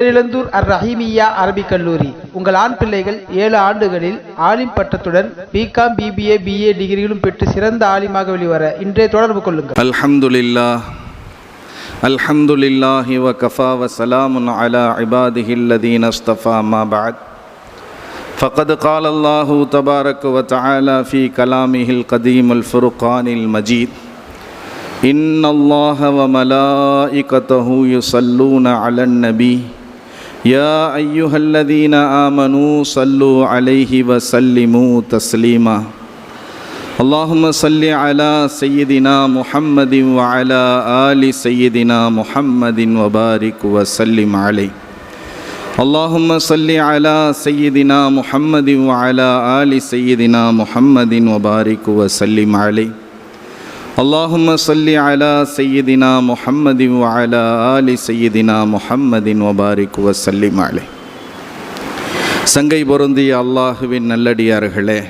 பேரிழந்தூர் அர் ரஹீமியா அரபிக் கல்லூரி உங்கள் ஆண் பிள்ளைகள் ஏழு ஆண்டுகளில் ஆலிம் பட்டத்துடன் பிகாம் பிபிஏ பிஏ டிகிரிகளும் பெற்று சிறந்த ஆலிமாக வெளிவர இன்றைய தொடர்பு கொள்ளுங்கள் الحمد لله الحمد لله وكفى وسلام على عباده الذين اصطفى ما بعد فقد قال الله تبارك وتعالى في كلامه القديم الفرقان المجيد إن الله وملائكته يصلون على النبي يا أيها الذين آمنوا صلوا عليه وسلموا تسليما. اللهم صل على سيدنا محمد وعلى آل سيدنا محمد وبارك وسلم عليه. اللهم صل على سيدنا محمد وعلى آل سيدنا محمد وبارك وسلم عليه. اللهم صل على سيدنا محمد وعلى آل سيدنا محمد وبارك وسلم عليه சங்கை பொருந்திய அல்லாஹுவின் நல்லடியார்களே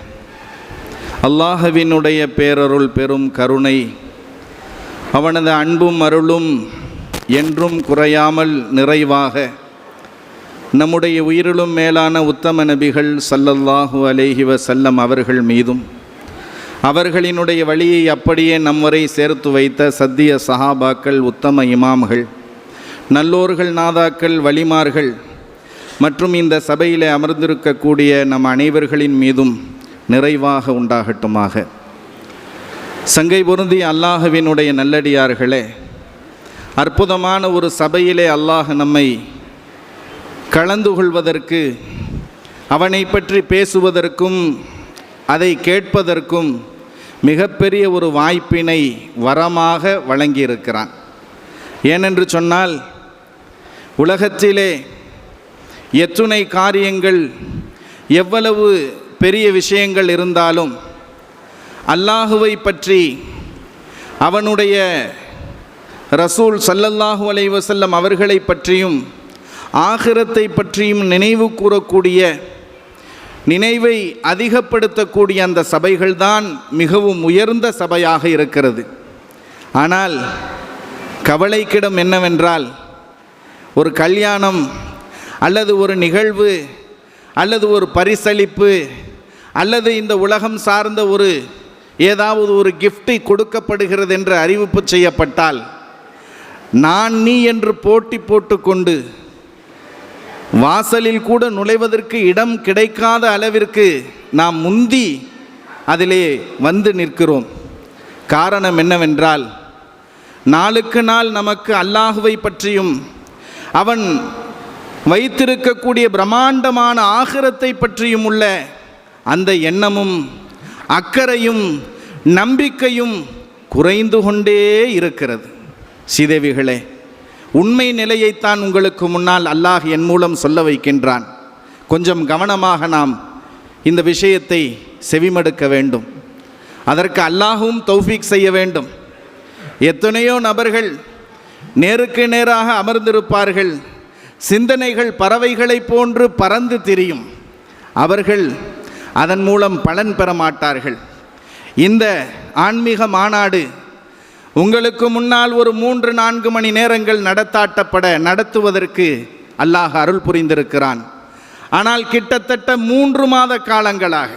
அல்லாஹுவினுடைய பேரருள் பெரும் கருணை அவனது அன்பும் அருளும் என்றும் குறையாமல் நிறைவாக நம்முடைய உயிரிலும் மேலான உத்தம நபிகள் சல்லல்லாஹு அலைஹி வஸல்லம் அவர்கள் மீதும் அவர்களினுடைய வழியை அப்படியே நம்மவரை சேர்த்து வைத்த சத்திய சஹாபாக்கள் உத்தம இமாம்கள் நல்லோர்கள் நாதாக்கள் வலிமார்கள் மற்றும் இந்த சபையில் அமர்ந்திருக்கக்கூடிய நம் அனைவர்களின் மீதும் நிறைவாக உண்டாகட்டுமாக. சங்கை பொருந்தி அல்லாஹுவினுடைய நல்லடியார்களே அற்புதமான ஒரு சபையிலே அல்லாஹ் நம்மை கலந்து கொள்வதற்கு அவனை பற்றி பேசுவதற்கும் அதை கேட்பதற்கும் மிகப்பெரிய ஒரு வாய்ப்பினை வரமாக வழங்கியிருக்கிறான். ஏனென்று சொன்னால் உலகத்திலே எத்துணை காரியங்கள் எவ்வளவு பெரிய விஷயங்கள் இருந்தாலும் அல்லாஹுவை பற்றி அவனுடைய ரசூல் சல்லல்லாஹு அலைவசல்லம் அவர்களை பற்றியும் ஆகிரத்தை பற்றியும் நினைவு கூறக்கூடிய நினைவை அதிகப்படுத்தக்கூடிய அந்த சபைகள்தான் மிகவும் உயர்ந்த சபையாக இருக்கிறது. ஆனால் கவலைக்கிடம் என்னவென்றால் ஒரு கல்யாணம் அல்லது ஒரு நிகழ்வு அல்லது ஒரு பரிசளிப்பு அல்லது இந்த உலகம் சார்ந்த ஒரு ஏதாவது ஒரு கிஃப்டை கொடுக்கப்படுகிறது என்று அறிவிப்பு செய்யப்பட்டால் நான் நீ என்று போட்டி போட்டுக்கொண்டு வாசலில் கூட நுழைவதற்கு இடம் கிடைக்காத அளவிற்கு நாம் முந்தி அதிலே வந்து நிற்கிறோம். காரணம் என்னவென்றால் நாளுக்கு நாள் நமக்கு அல்லாஹுவை பற்றியும் அவன் வைத்திருக்கக்கூடிய பிரம்மாண்டமான ஆகிரத்தை பற்றியும் உள்ள அந்த எண்ணமும் அக்கறையும் நம்பிக்கையும் குறைந்து கொண்டே இருக்கிறது. சீதேவிகளே உண்மை நிலையைத்தான் உங்களுக்கு முன்னால் அல்லாஹ் என் மூலம் சொல்ல வைக்கின்றான். கொஞ்சம் கவனமாக நாம் இந்த விஷயத்தை செவிமடுக்க வேண்டும். அதற்கு அல்லாஹும் தௌஃபீக் செய்ய வேண்டும். எத்தனையோ நபர்கள் நேருக்கு நேராக அமர்ந்திருப்பார்கள். சிந்தனைகள் பறவைகளைப் போன்று பறந்து திரியும். அவர்கள் அதன் மூலம் பலன் பெற மாட்டார்கள். இந்த ஆன்மீக மாநாடு உங்களுக்கு முன்னால் ஒரு மூன்று நான்கு மணி நேரங்கள் நடத்தாட்டப்பட நடத்துவதற்கு அல்லாஹ் அருள் புரிந்திருக்கிறான். ஆனால் கிட்டத்தட்ட மூன்று மாத காலங்களாக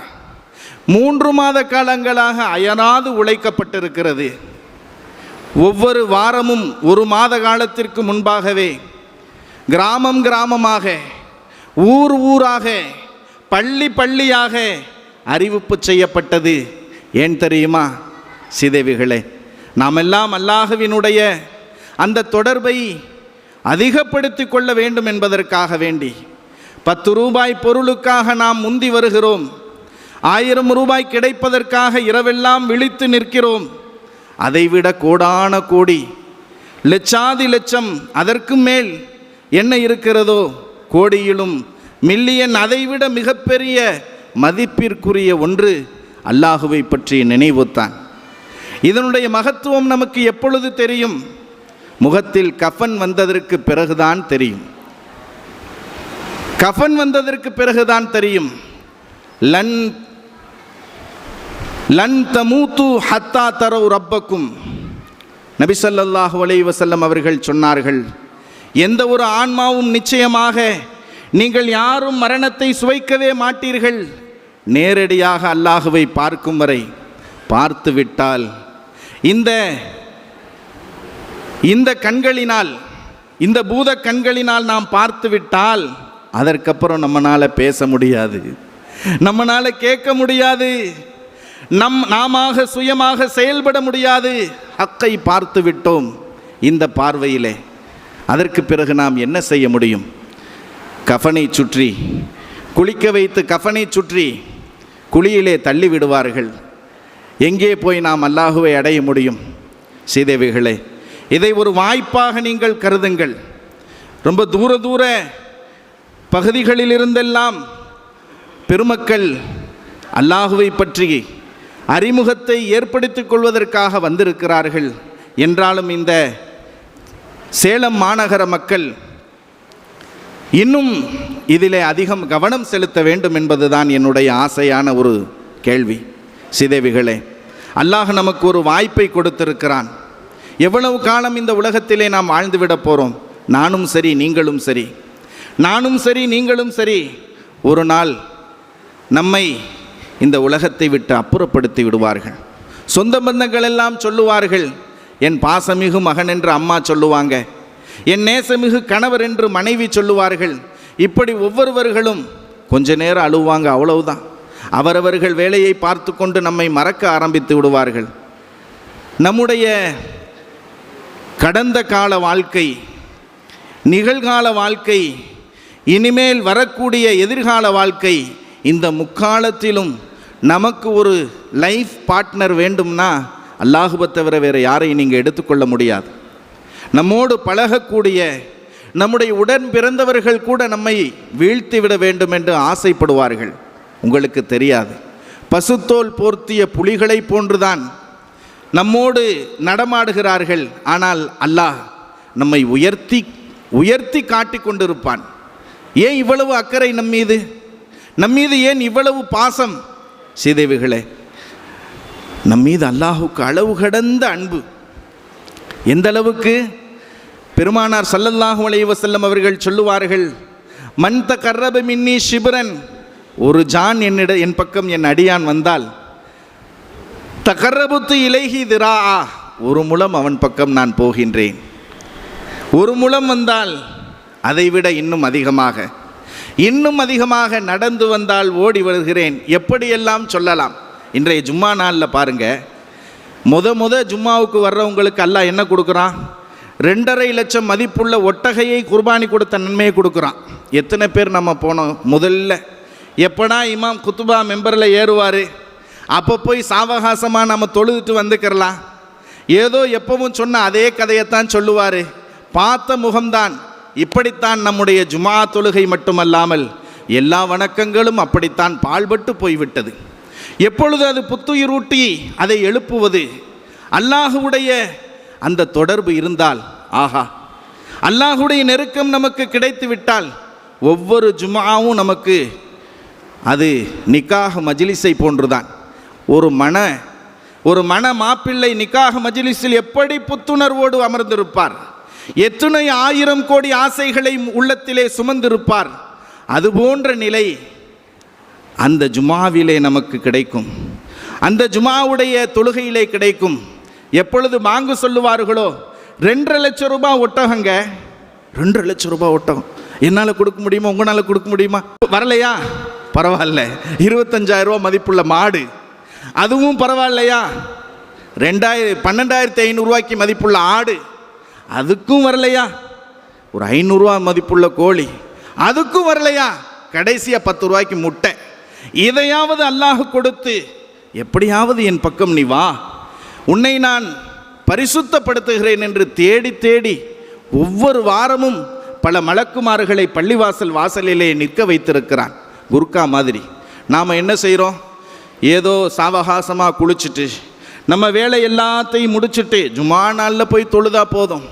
மூன்று மாத காலங்களாக அயராது உழைக்கப்பட்டிருக்கிறது. ஒவ்வொரு வாரமும் ஒரு மாத காலத்திற்கு முன்பாகவே கிராமம் கிராமமாக ஊர் ஊராக பள்ளி பள்ளியாக அறிவிப்பு செய்யப்பட்டது. ஏன் தெரியுமா? சிதேவிகளே. நாமெல்லாம் அல்லாஹுவினுடைய அந்த தொடர்பை அதிகப்படுத்தி கொள்ள வேண்டும் என்பதற்காக வேண்டி பத்து ரூபாய் பொருளுக்காக நாம் முந்தி வருகிறோம். ஆயிரம் ரூபாய் கிடைப்பதற்காக இரவெல்லாம் விழித்து நிற்கிறோம். அதைவிட கோடான கோடி லட்சாதி லட்சம் அதற்கும் மேல் என்ன இருக்கிறதோ கோடியிலும் மில்லியன் அதைவிட மிகப்பெரிய மதிப்பிற்குரிய ஒன்று அல்லாஹுவை பற்றிய நினைவுத்தான். இதனுடைய மகத்துவம் நமக்கு எப்பொழுது தெரியும்? முகத்தில் கஃன் வந்ததற்கு பிறகுதான் தெரியும். கஃன் வந்ததற்கு பிறகுதான் தெரியும். லன் லன் தமூத்து ஹத்தா தரவு ரப்பக்கும். நபிசல்லாஹு அலை வசல்லம் அவர்கள் சொன்னார்கள் எந்த ஒரு ஆன்மாவும் நிச்சயமாக நீங்கள் யாரும் மரணத்தை சுவைக்கவே மாட்டீர்கள். நேரடியாக அல்லாஹுவை பார்க்கும் வரை பார்த்து விட்டால் இந்த இந்த கண்களினால் இந்த பூத கண்களினால் நாம் பார்த்து விட்டால் அதற்கப்புறம் நம்மளால் பேச முடியாது. நம்மளால் கேட்க முடியாது. நம் நாமாக சுயமாக செயல்பட முடியாது. ஹக்கை பார்த்து விட்டோம் இந்த பார்வையிலே. அதற்கு பிறகு நாம் என்ன செய்ய முடியும்? கஃனை சுற்றி குளிக்க வைத்து கஃனை சுற்றி குழியிலே தள்ளி விடுவார்கள். எங்கே போய் நாம் அல்லாஹுவை அடைய முடியும்? சீதேவிகளே இதை ஒரு வாய்ப்பாக நீங்கள் கருதுங்கள். ரொம்ப தூர தூர பகுதிகளிலிருந்தெல்லாம் பெருமக்கள் அல்லாஹுவை பற்றி அறிமுகத்தை ஏற்படுத்திக் கொள்வதற்காக வந்திருக்கிறார்கள். என்றாலும் இந்த சேலம் மாநகர மக்கள் இன்னும் இதிலே அதிகம் கவனம் செலுத்த வேண்டும் என்பதுதான் என்னுடைய ஆசையான ஒரு கேள்வி. சிதைவிகளே அல்லாஹ் நமக்கு ஒரு வாய்ப்பை கொடுத்திருக்கிறான். எவ்வளவு காலம் இந்த உலகத்திலே நாம் வாழ்ந்துவிட போகிறோம் நானும் சரி நீங்களும் சரி. நானும் சரி நீங்களும் சரி. ஒரு நாள் நம்மை இந்த உலகத்தை விட்டு அப்புறப்படுத்தி விடுவார்கள். சொந்த பந்தங்கள் எல்லாம் சொல்லுவார்கள். என் பாசமிகு மகன் என்று அம்மா சொல்லுவாங்க. என் நேசமிகு கணவர் என்று மனைவி சொல்லுவார்கள். இப்படி ஒவ்வொருவர்களும் கொஞ்ச நேரம் அழுவாங்க அவ்வளவுதான். அவரவர்கள் வேலையை பார்த்து கொண்டு நம்மை மறக்க ஆரம்பித்து விடுவார்கள். நம்முடைய கடந்த கால வாழ்க்கை நிகழ்கால வாழ்க்கை இனிமேல் வரக்கூடிய எதிர்கால வாழ்க்கை இந்த முக்காலத்திலும் நமக்கு ஒரு லைஃப் பார்ட்னர் வேண்டும்னா அல்லாஹுவை தவிர வேறு யாரையும் நீங்கள் எடுத்துக்கொள்ள முடியாது. நம்மோடு பழகக்கூடிய நம்முடைய உடன் பிறந்தவர்கள் கூட நம்மை வீழ்த்திவிட வேண்டும் என்று ஆசைப்படுவார்கள். உங்களுக்கு தெரியாது. பசுத்தோல் போர்த்திய புலிகளைப் போன்றுதான் நம்மோடு நடமாடுகிறார்கள். ஆனால் அல்லாஹ் நம்மை உயர்த்தி உயர்த்தி காட்டிக் கொண்டிருப்பான். ஏன் இவ்வளவு அக்கறை நம்மீது? நம்மீது ஏன் இவ்வளவு பாசம்? சீதேவிகளே நம்மீது அல்லாஹுக்கு அளவு கடந்த அன்பு. எந்த அளவுக்கு? பெருமானார் சல்லல்லாஹு அலைவசல்லம் அவர்கள் சொல்லுவார்கள் மந்த தகர்ரப மின்னி சிபுரன் ஒரு ஜான் என்னிட என் பக்கம் என் அடியான் வந்தால் தகரபுத்து இலகி திரா ஒரு முலம் அவன் பக்கம் நான் போகின்றேன். ஒரு முலம் வந்தால் அதைவிட இன்னும் அதிகமாக. இன்னும் அதிகமாக நடந்து வந்தால் ஓடி வருகிறேன். எப்படியெல்லாம் சொல்லலாம்? இன்றைய ஜும்மா நாளில் பாருங்க. முத முத ஜும்மாவுக்கு வர்றவங்களுக்கு அல்லாஹ் என்ன கொடுக்குறான்? ரெண்டரை லட்சம் மதிப்புள்ள ஒட்டகையை குர்பானி கொடுத்த நன்மையை கொடுக்குறான். எத்தனை பேர் நம்ம போனோம்? முதல்ல எப்படா இமாம் குத்துபா மெம்பரில் ஏறுவார்? அப்போ போய் சாவகாசமாக நம்ம தொழுதுட்டு வந்துக்கிறலாம். ஏதோ எப்பவும் சொன்ன அதே கதையைத்தான் சொல்லுவார். பார்த்த முகம்தான். இப்படித்தான் நம்முடைய ஜுமா தொழுகை மட்டுமல்லாமல் எல்லா வணக்கங்களும் அப்படித்தான் பாழ்பட்டு போய்விட்டது. எப்பொழுது அது புத்துயிரூட்டி அதை எழுப்புவது? அல்லாஹுவுடைய அந்த தொடர்பு இருந்தால் ஆஹா. அல்லாஹுடைய நெருக்கம் நமக்கு கிடைத்து விட்டால் ஒவ்வொரு ஜுமாவும் நமக்கு அது நிக்காக மஜ்லிஸை போன்றுதான். ஒரு மன ஒரு மன மாப்பிள்ளை நிக்காக மஜ்லிஸில் எப்படி புத்துணர்வோடு அமர்ந்திருப்பார்? எத்தனை ஆயிரம் கோடி ஆசைகளை உள்ளத்திலே சுமந்திருப்பார்? அது போன்ற நிலை அந்த ஜுமாவிலே நமக்கு கிடைக்கும். அந்த ஜுமாவுடைய தொழுகையிலே கிடைக்கும். எப்பொழுது மாங்கு சொல்லுவார்களோ ரெண்டரை லட்சம் ரூபாய் ஒட்டகங்க. ரெண்டரை லட்சம் ரூபாய் ஒட்டகம்? என்னால் கொடுக்க முடியுமா? உங்களால் கொடுக்க முடியுமா? வரலையா? பரவாயில்ல. இருபத்தஞ்சாயிரம் ரூபா மதிப்புள்ள மாடு. அதுவும் பரவாயில்லையா? ரெண்டாயிரம் பன்னெண்டாயிரத்தி ஐநூறுரூவாய்க்கு மதிப்புள்ள ஆடு. அதுக்கும் வரலையா? ஒரு ஐநூறுரூவா மதிப்புள்ள கோழி. அதுக்கும் வரலையா? கடைசியாக பத்து ரூபாய்க்கு முட்டை. இதையாவது அல்லாஹ் கொடுத்து எப்படியாவது என் பக்கம் நீ வா. உன்னை நான் பரிசுத்தப்படுத்துகிறேன் என்று தேடி தேடி ஒவ்வொரு வாரமும் பல மலக்குமார்களை பள்ளிவாசல் வாசலிலே நிற்க வைத்திருக்கிறான். புர்கா மாதிரி. நாம் என்ன செய்கிறோம் ஏதோ சாவகாசமாக குளிச்சுட்டு நம்ம வேலை எல்லாத்தையும் முடிச்சிட்டு ஜுமா நாளில் போய் தொழுதா போதும்.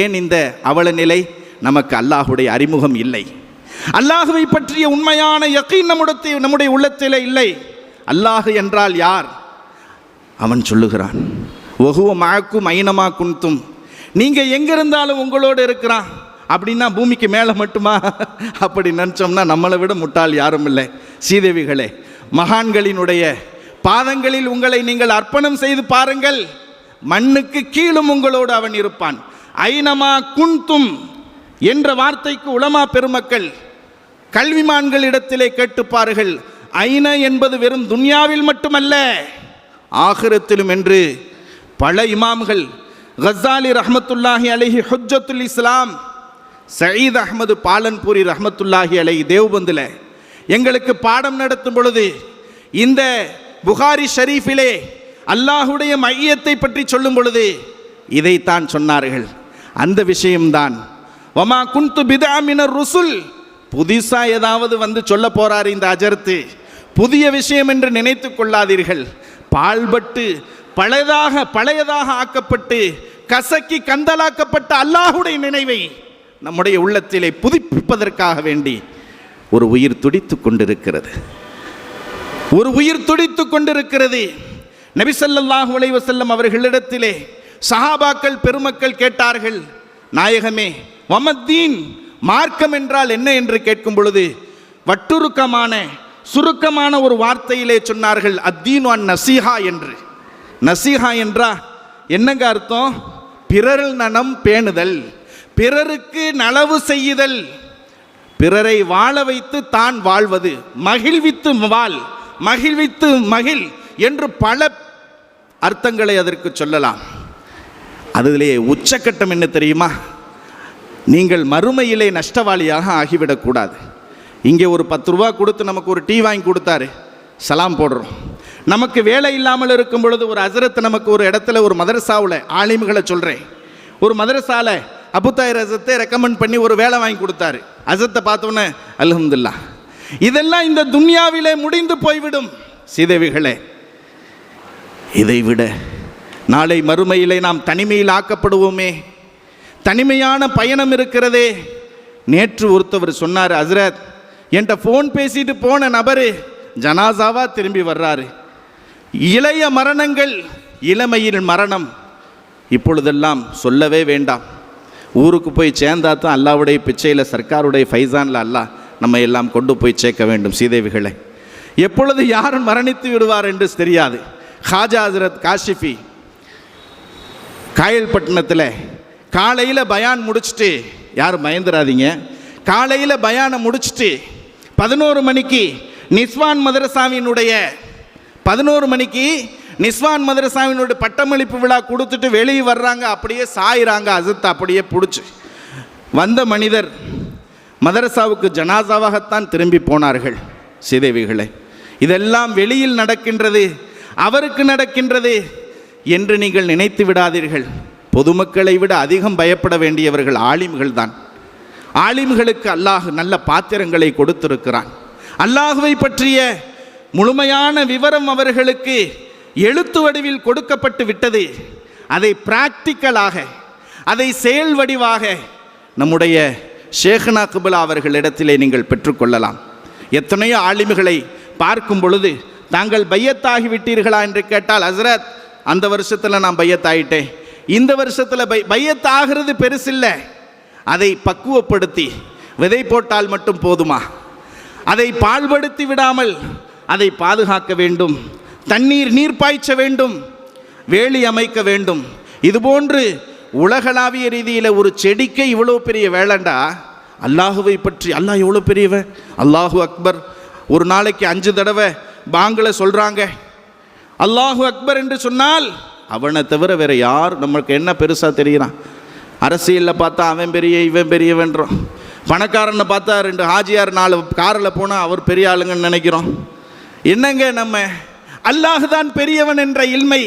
ஏன் இந்த அவல நிலை? நமக்கு அல்லாஹுடைய அறிமுகம் இல்லை. அல்லாஹுவை பற்றிய உண்மையான யக்கீன் நம்முடைய நம்முடைய உள்ளத்திலே இல்லை. அல்லாஹு என்றால் யார்? அவன் சொல்லுகிறான். ஒகுவ மாக்கும் ஐனமா குன்த்தும் நீங்கள் எங்கே இருந்தாலும் உங்களோடு இருக்கிறான். அப்படின்னா பூமிக்கு மேலே மட்டுமா? அப்படி நினச்சோம்னா நம்மளை விட முட்டாள் யாரும் இல்லை. சீதேவிகளே மகான்களினுடைய பாதங்களில் உங்களை நீங்கள் அர்ப்பணம் செய்து பாருங்கள். மண்ணுக்கு கீழும் உங்களோடு அவன் இருப்பான். ஐனமா குன்தும் என்ற வார்த்தைக்கு உளமா பெருமக்கள் கல்விமான்களிடத்திலே கேட்டுப்பார்கள் ஐன என்பது வெறும் துன்யாவில் மட்டுமல்ல. ஆகிரத்திலும் என்று பல இமாம்கள் கசாலி ரஹமத்துல்லாஹி அலைஹி ஹுஜத்துல் இஸ்லாம் சயீத் அஹ்மது பாலன்பூரி ரஹமத்துல்லாஹி அலை தேவ்பந்தில் எங்களுக்கு பாடம் நடத்தும் பொழுது இந்த புகாரி ஷரீஃபிலே அல்லாஹுடைய மையத்தை பற்றி சொல்லும் பொழுது இதைத்தான் சொன்னார்கள். அந்த விஷயம்தான். வமா குந்து பிதாமினர் ருசுல்? புதுசாக ஏதாவது வந்து சொல்ல போறார் இந்த அஜர்த்து. புதிய விஷயம் என்று நினைத்து கொள்ளாதீர்கள். பால்பட்டு பழையதாக பழையதாக ஆக்கப்பட்டு கசக்கி கந்தலாக்கப்பட்ட அல்லாஹுடைய நினைவை நம்முடைய உள்ளத்திலே புதுப்பிப்பதற்காக வேண்டி ஒரு உயிர் துடித்துக் கொண்டிருக்கிறது. ஒரு உயிர் துடித்து கொண்டிருக்கிறது. நபிசல்லாஹு ஸல்லல்லாஹு அவர்களிடத்திலே சஹாபாக்கள் பெருமக்கள் கேட்டார்கள் நாயகமே வமத்தீன் மார்க்கம் என்றால் என்ன? என்று கேட்கும் பொழுது வட்டுருக்கமான சுருக்கமான ஒரு வார்த்தையிலே சொன்னார்கள் அத்தீன் அன் நசீஹா என்று. நசீஹா என்றா என்னங்க அர்த்தம்? பிறர் நனம் பேணுதல். பிறருக்கு நலவு செய்யுதல். பிறரை வாழ வைத்து தான் வாழ்வது. மகிழ்வித்து வாழ். மகிழ்வித்து மகிழ் என்று பல அர்த்தங்களை அதற்கு சொல்லலாம். அதிலே உச்சக்கட்டம் என்ன தெரியுமா? நீங்கள் மறுமையிலே நஷ்டவாளியாக ஆகிவிடக்கூடாது இங்கே ஒரு பத்து ரூபா கொடுத்து நமக்கு ஒரு டீ வாங்கி கொடுத்தாரு. சலாம் போடுறோம். நமக்கு வேலை இல்லாமல் இருக்கும் பொழுது ஒரு அசரத் நமக்கு ஒரு இடத்துல ஒரு மதரசாவில் ஆலிம்களை சொல்கிறேன் ஒரு மதரசாவில் அபுதாயர் அசத்தை ரெக்கமெண்ட் பண்ணி ஒரு வேலை வாங்கி கொடுத்தாரு. அசத்தை பார்த்தோன்னே அலமதுல்லா இதெல்லாம் இந்த துன்யாவிலே முடிந்து போய்விடும் சீதேவிகளே. இதைவிட நாளை மறுமையிலே நாம் தனிமையில் ஆக்கப்படுவோமே. தனிமையான பயணம் இருக்கிறதே. நேற்று ஒருத்தவர் சொன்னார் அஸ்ரத் என்கிட்ட ஃபோன் பேசிட்டு போன நபர் ஜனாசாவாக திரும்பி வர்றாரு. இளைய மரணங்கள் இளமையில் மரணம். இப்பொழுதெல்லாம் சொல்லவே வேண்டாம். ஊருக்கு போய் சேர்ந்தா தான் அல்லாவுடைய பிச்சையில் சர்க்காருடைய ஃபைசானில் அல்லாஹ் நம்ம எல்லாம் கொண்டு போய் சேர்க்க வேண்டும் சீதேவிகளை. எப்பொழுது யார் மரணித்து விடுவார் என்று தெரியாது. ஹாஜா ஹசரத் காஷிஃபி காயல்பட்டினத்தில் காலையில் பயான் முடிச்சுட்டு யாரும் பயந்துடாதீங்க காலையில் பயானை முடிச்சுட்டு பதினோரு மணிக்கு நிஸ்வான் மதரசாமியினுடைய பதினோரு மணிக்கு நிஸ்வான் மதரசாவினுடைய பட்டமளிப்பு விழா கொடுத்துட்டு வெளியே வர்றாங்க அப்படியே சாயிறாங்க அசத்தை அப்படியே பிடிச்சி. வந்த மனிதர் மதரசாவுக்கு ஜனாசாவாகத்தான் திரும்பி போனார்கள் சீதேவிகளை. இதெல்லாம் வெளியில் நடக்கின்றது அவருக்கு நடக்கின்றது என்று நீங்கள் நினைத்து விடாதீர்கள். பொதுமக்களை விட அதிகம் பயப்பட வேண்டியவர்கள் ஆலிம்கள் தான் ஆலிம்களுக்கு அல்லாஹ் நல்ல பாத்திரங்களை கொடுத்திருக்கிறான். அல்லாஹுவை பற்றிய முழுமையான விவரம் அவர்களுக்கு எழுத்து வடிவில் கொடுக்கப்பட்டு விட்டது. அதை பிராக்டிக்கலாக அதை செயல் வடிவாக நம்முடைய ஷேகனா குபுலா அவர்களிடத்திலே நீங்கள் பெற்றுக்கொள்ளலாம். எத்தனையோ ஆளுமைகளை பார்க்கும் பொழுது தாங்கள் பையத்தாகி விட்டீர்களா? என்று கேட்டால் ஹசரத் அந்த வருஷத்தில் நான் பையத்தாயிட்டேன். இந்த வருஷத்தில் பை பையத்தாகிறது பெருசில்லை. அதை பக்குவப்படுத்தி விதை போட்டால் மட்டும் போதுமா? அதை பால்படுத்தி விடாமல் அதை பாதுகாக்க வேண்டும். தண்ணீர் நீர் பாய்ச்ச வேண்டும் வேலி அமைக்க வேண்டும். இதுபோன்று உலகளாவிய ரீதியில் ஒரு செடிக்கு இவ்வளோ பெரிய வேலைண்டா? அல்லாஹுவை பற்றி அல்லாஹ் எவ்வளோ பெரியவன்? அல்லாஹு அக்பர் ஒரு நாளைக்கு அஞ்சு தடவை பாங்கில் சொல்கிறாங்க அல்லாஹு அக்பர் என்று சொன்னால் அவனை தவிர வேற யார் நம்மளுக்கு என்ன பெருசாக தெரியிறான் அரசியலில் பார்த்தா அவன் பெரிய இவன் பெரியவன்றோம். பணக்காரனை பார்த்தா ரெண்டு ஹாஜியார் நாலு காரில் போனால் அவர் பெரிய ஆளுங்கன்னு நினைக்கிறோம். என்னங்க நம்ம? அல்லாஹுதான் பெரியவன் என்ற இல்மை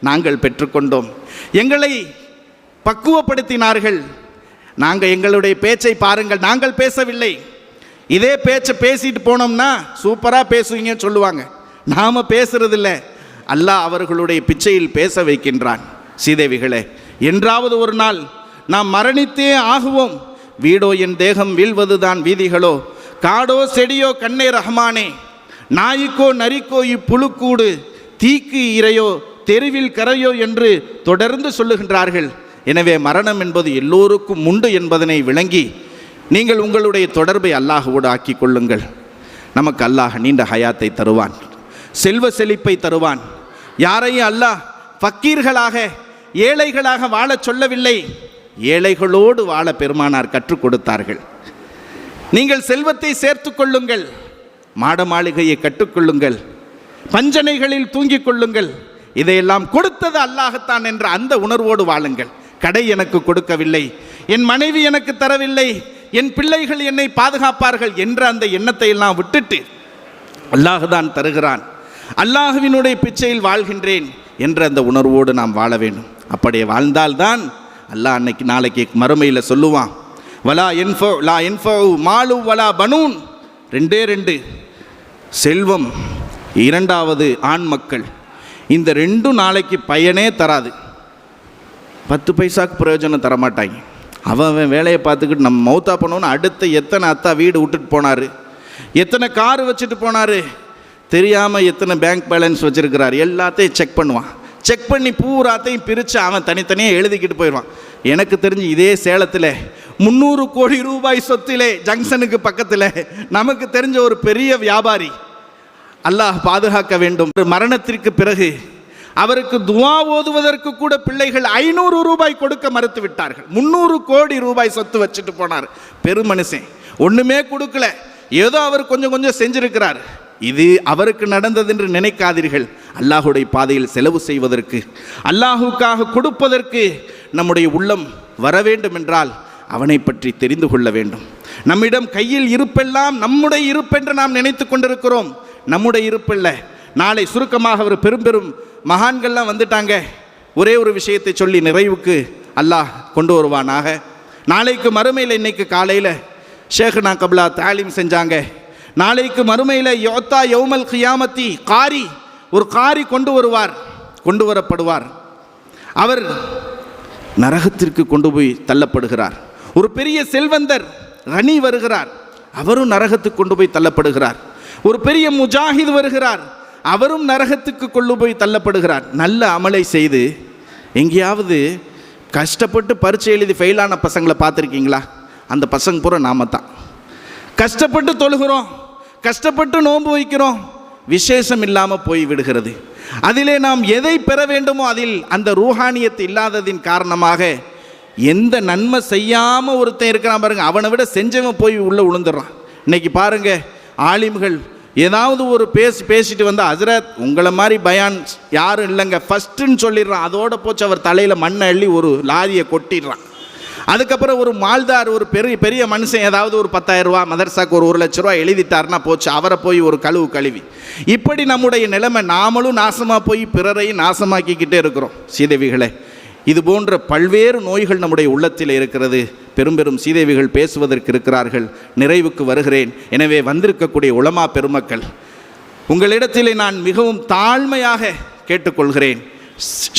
நாங்கள் பெற்றுக்கொண்டோம். எங்களை பக்குவப்படுத்தினார்கள். நாங்கள் எங்களுடைய பேச்சை பாருங்கள். நாங்கள் பேசவில்லை. இதே பேச்சை பேசிட்டு போனோம்னா சூப்பராக பேசுவீங்கன்னு சொல்லுவாங்க. நாம் பேசுறதில்ல. அல்லாஹ் அவர்களுடைய பிச்சையில் பேச வைக்கின்றான். சீதேவிகளே என்றாவது ஒரு நாள் நாம் மரணித்தே ஆகுவோம். வீடோ என் தேகம் வீழ்வதுதான் வீதிகளோ காடோ செடியோ கண்ணே ரஹ்மானே நாய்க்கோ நரிக்கோ இப்புழுக்கூடு தீக்கு இரையோ தெருவில் கரையோ என்று தொடர்ந்து சொல்லுகின்றார்கள். எனவே மரணம் என்பது எல்லோருக்கும் உண்டு என்பதனை விளங்கி நீங்கள் உங்களுடைய தொடர்பை அல்லாஹுவோடு ஆக்கி கொள்ளுங்கள். நமக்கு அல்லாஹ் நீண்ட ஹயாத்தை தருவான் செல்வ செழிப்பை தருவான். யாரையும் அல்லாஹ் ஃபக்கீர்களாக ஏழைகளாக வாழச் சொல்லவில்லை. ஏழைகளோடு வாழ பெருமானார் கற்றுக் கொடுத்தார்கள். நீங்கள் செல்வத்தை சேர்த்து கொள்ளுங்கள். மாட மாளிகையை கட்டுக்கொள்ளுங்கள். பஞ்சனைகளில் தூங்கிக் கொள்ளுங்கள். இதையெல்லாம் கொடுத்தது அல்லாஹத்தான் என்ற அந்த உணர்வோடு வாழுங்கள். கடை எனக்கு கொடுக்கவில்லை. என் மனைவி எனக்கு தரவில்லை. என் பிள்ளைகள் என்னை பாதுகாப்பார்கள் என்ற அந்த எண்ணத்தை எல்லாம் விட்டுட்டு அல்லாஹ் தான் தருகிறான். அல்லாஹுவினுடைய பிச்சையில் வாழ்கின்றேன் என்ற அந்த உணர்வோடு நாம் வாழ வேண்டும். அப்படியே வாழ்ந்தால்தான் அல்லாஹ் அன்னைக்கு நாளைக்கு மறுமையில் சொல்லுவான். வலா என்ஃபோ லா என்ஃபோ மாலு வலா பனூன். ரெண்டே ரெண்டு. செல்வம் இரண்டாவது ஆண் மக்கள். இந்த ரெண்டும் நாளைக்கு பயனே தராது. பத்து பைசாக்கு பிரயோஜனம் தரமாட்டாங்க. அவன் அவன் வேலையை பார்த்துக்கிட்டு நம்ம மௌத்தா பண்ணோன்னு அடுத்த எத்தனை அத்தா வீடு விட்டுட்டு போனார்? எத்தனை கார் வச்சுட்டு போனார்? தெரியாமல் எத்தனை பேங்க் பேலன்ஸ் வச்சுருக்கிறார்? எல்லாத்தையும் செக் பண்ணுவான். செக் பண்ணி பூராத்தையும் பிரித்து அவன் தனித்தனியாக எழுதிக்கிட்டு போயிடுவான். எனக்கு தெரிஞ்சு இதே சேலத்தில் முந்நூறு கோடி ரூபாய் சொத்திலே ஜங்ஷனுக்கு பக்கத்தில் நமக்கு தெரிஞ்ச ஒரு பெரிய வியாபாரி அல்லாஹ் பாதுகாக்க வேண்டும். மரணத்திற்கு பிறகு அவருக்கு துவா ஓதுவதற்கு கூட பிள்ளைகள் ஐநூறு ரூபாய் கொடுக்க மறுத்து விட்டார்கள். முந்நூறு கோடி ரூபாய் சொத்து வச்சுட்டு போனார். பெருமனுஷன் ஒன்றுமே கொடுக்கல. ஏதோ அவர் கொஞ்சம் கொஞ்சம் செஞ்சிருக்கிறார். இது அவருக்கு நடந்தது என்று நினைக்காதீர்கள். அல்லாஹுடைய பாதையில் செலவு செய்வதற்கு அல்லாஹுக்காக கொடுப்பதற்கு நம்முடைய உள்ளம் வர வேண்டும் என்றால் அவனை பற்றி தெரிந்து கொள்ள வேண்டும். நம்மிடம் கையில் இருப்பெல்லாம் நம்முடைய இருப்பென்று நாம் நினைத்து கொண்டிருக்கிறோம். நம்முடைய இருப்பில்ல. நாளை சுருக்கமாக ஒரு பெரும் பெரும் மகான்கள்லாம் வந்துட்டாங்க. ஒரே ஒரு விஷயத்தை சொல்லி நிறைவுக்கு அல்லாஹ் கொண்டு வருவானாக. நாளைக்கு மறுமையில் இன்னைக்கு காலையில் ஷேக்னா கபிலா தாலீம் செஞ்சாங்க. நாளைக்கு மறுமையில் யோத்தா யௌமல் கியாமத்தி காரி ஒரு காரி கொண்டு வருவார் கொண்டு வரப்படுவார். அவர் நரகத்திற்கு கொண்டு போய் தள்ளப்படுகிறார். ஒரு பெரிய செல்வந்தர் ரனி வருகிறார். அவரும் நரகத்துக்கு கொண்டு போய் தள்ளப்படுகிறார். ஒரு பெரிய முஜாஹித் வருகிறார். அவரும் நரகத்துக்கு கொண்டு போய் தள்ளப்படுகிறார். நல்ல அமலை செய்து எங்கேயாவது கஷ்டப்பட்டு பரீட்சை எழுதி ஃபெயிலான பசங்களை பார்த்துருக்கீங்களா? அந்த பசங்க பூரா நாம தான். கஷ்டப்பட்டு தொழுகிறோம். கஷ்டப்பட்டு நோன்பு வைக்கிறோம். விசேஷம் இல்லாமல் போய் விடுகிறது. அதிலே நாம் எதை பெற வேண்டுமோ அதில் அந்த ரூஹானியத்து இல்லாததின் காரணமாக எந்த நன்மை செய்யாமல் ஒருத்தன் இருக்கிறான் பாருங்க அவனை விட செஞ்சவன் போய் உள்ளே விழுந்துடுறான் இன்னைக்கு பாருங்க ஆலிம்கள் ஏதாவது ஒரு பேசி பேசிட்டு வந்தால் ஹசரத் உங்களை மாதிரி பயான் யாரும் இல்லைங்க ஃபஸ்ட்டுன்னு சொல்லிடுறான். அதோட போச்சு அவர் தலையில் மண்ணை அள்ளி ஒரு லாரியை கொட்டிடுறான். அதுக்கப்புறம் ஒரு மால்தார் ஒரு பெரிய பெரிய மனுஷன் ஏதாவது ஒரு பத்தாயிரம் ரூபா மதர்சாக்கு ஒரு ஒரு லட்ச ரூபா எழுதிட்டாருன்னா போச்சு அவரை போய் ஒரு கழுவு கழுவி. இப்படி நம்முடைய நிலைமை நாமளும் நாசமாக போய் பிறரையும் நாசமாக்கிக்கிட்டே இருக்கிறோம். சீதேவிகளே இது போன்ற பல்வேறு நோய்கள் நம்முடைய உள்ளத்தில் இருக்கிறது. பெரும் பெரும் சீதேவிகள் பேசுவதற்கு இருக்கிறார்கள். நிறைவுக்கு வருகிறேன். எனவே வந்திருக்கக்கூடிய உளமா பெருமக்கள் உங்களிடத்திலே நான் மிகவும் தாழ்மையாக கேட்டுக்கொள்கிறேன்.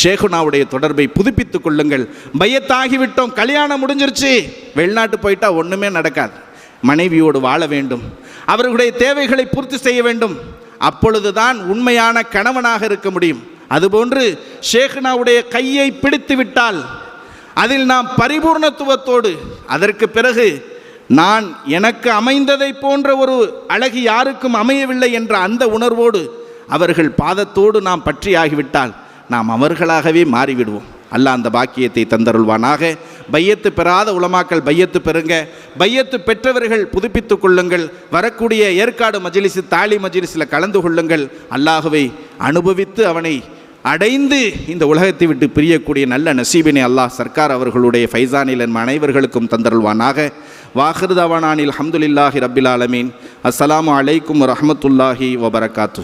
ஷேகுனாவுடைய தொடர்பை புதுப்பித்துக் கொள்ளுங்கள். மையத்தாகிவிட்டோம் கல்யாணம் முடிஞ்சிருச்சு. வெளிநாட்டு போயிட்டா ஒன்றுமே நடக்காது. மனைவியோடு வாழ வேண்டும். அவர்களுடைய தேவைகளை பூர்த்தி செய்ய வேண்டும். அப்பொழுதுதான் உண்மையான கணவனாக இருக்க முடியும். அதுபோன்று ஷேக்னாவுடைய கையை பிடித்து விட்டால் அதில் நாம் பரிபூர்ணத்துவத்தோடு அதற்கு பிறகு நான் எனக்கு அமைந்ததை போன்ற ஒரு அழகு யாருக்கும் அமையவில்லை என்ற அந்த உணர்வோடு அவர்கள் பாதத்தோடு நாம் பற்றியாகிவிட்டால் நாம் அவர்களாகவே மாறிவிடுவோம். அல்லாஹ் அந்த பாக்கியத்தை தந்தருள்வானாக. பையத்து பெறாத உலமாக்கள் பையத்து பெறுங்க. பையத்து பெற்றவர்கள் புதுப்பித்துக் கொள்ளுங்கள். வரக்கூடிய ஏற்காடு மஜ்லிஸு தாலி மஜிலிஸில் கலந்து கொள்ளுங்கள். அல்லாஹுவை அனுபவித்து அவனை அடைந்து இந்த உலகத்தை விட்டு பிரியக்கூடிய நல்ல நசீபினை அல்லாஹ் சர்க்கார் அவர்களுடைய ஃபைசானில் என் அனைவர்களுக்கும் தந்தருள்வானாக. வாஹிருதவானானில் ஹம்துலில்லாஹி ரபில் ஆலமீன். அஸ்ஸலாமு அலைக்கும் ரஹமத்துல்லாஹி வபரகாத்து